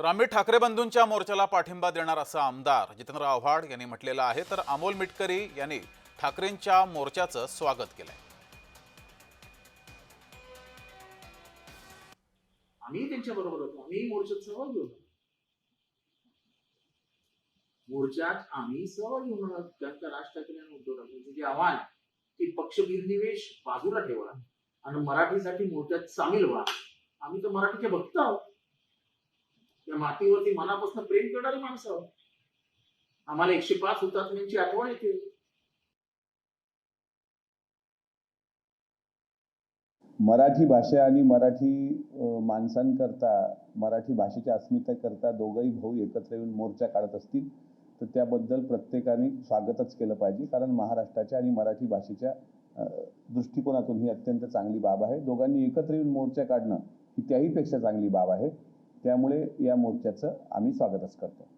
तर आम्ही ठाकरे बंधूंच्या मोर्चाला पाठिंबा देणार असं आमदार जितेंद्र आव्हाड यांनी म्हटलेलं आहे. तर अमोल मिटकरी यांनी ठाकरेंच्या मोर्चाचं स्वागत केलंय. आम्ही त्यांच्या बरोबर होतो. आम्ही मोर्चात सहभागी होतो. मोर्चात आम्ही सहभागी होणार आहोत. त्यात राज ठाकरे आणि उद्धव ठाकरेंचं जे आव्हान आहे, की पक्ष बिरनिवेश बाजूला ठेवा आणि मराठीसाठी मोर्चात सामील व्हा आम्ही तर मराठीचे भक्त आहोत. मातीवरती मनापासून प्रेम करणारी माणसं आम्हाला एकशे पाच हुतात्म्यांची आठवण येते. मराठी भाषा आणि मराठी माणसांकरता मराठी भाषेच्या अस्मितेकरता दोघंही भाऊ एकत्र येऊन मोर्चा काढत असतील तर त्याबद्दल प्रत्येकाने स्वागतच केलं पाहिजे. कारण महाराष्ट्राच्या आणि मराठी भाषेच्या दृष्टिकोनातून ही अत्यंत चांगली बाब आहे. दोघांनी एकत्र येऊन मोर्चा काढणं ही त्याहीपेक्षा चांगली बाब आहे. त्यामुळे या मोर्चाचं आम्ही स्वागतच करतो.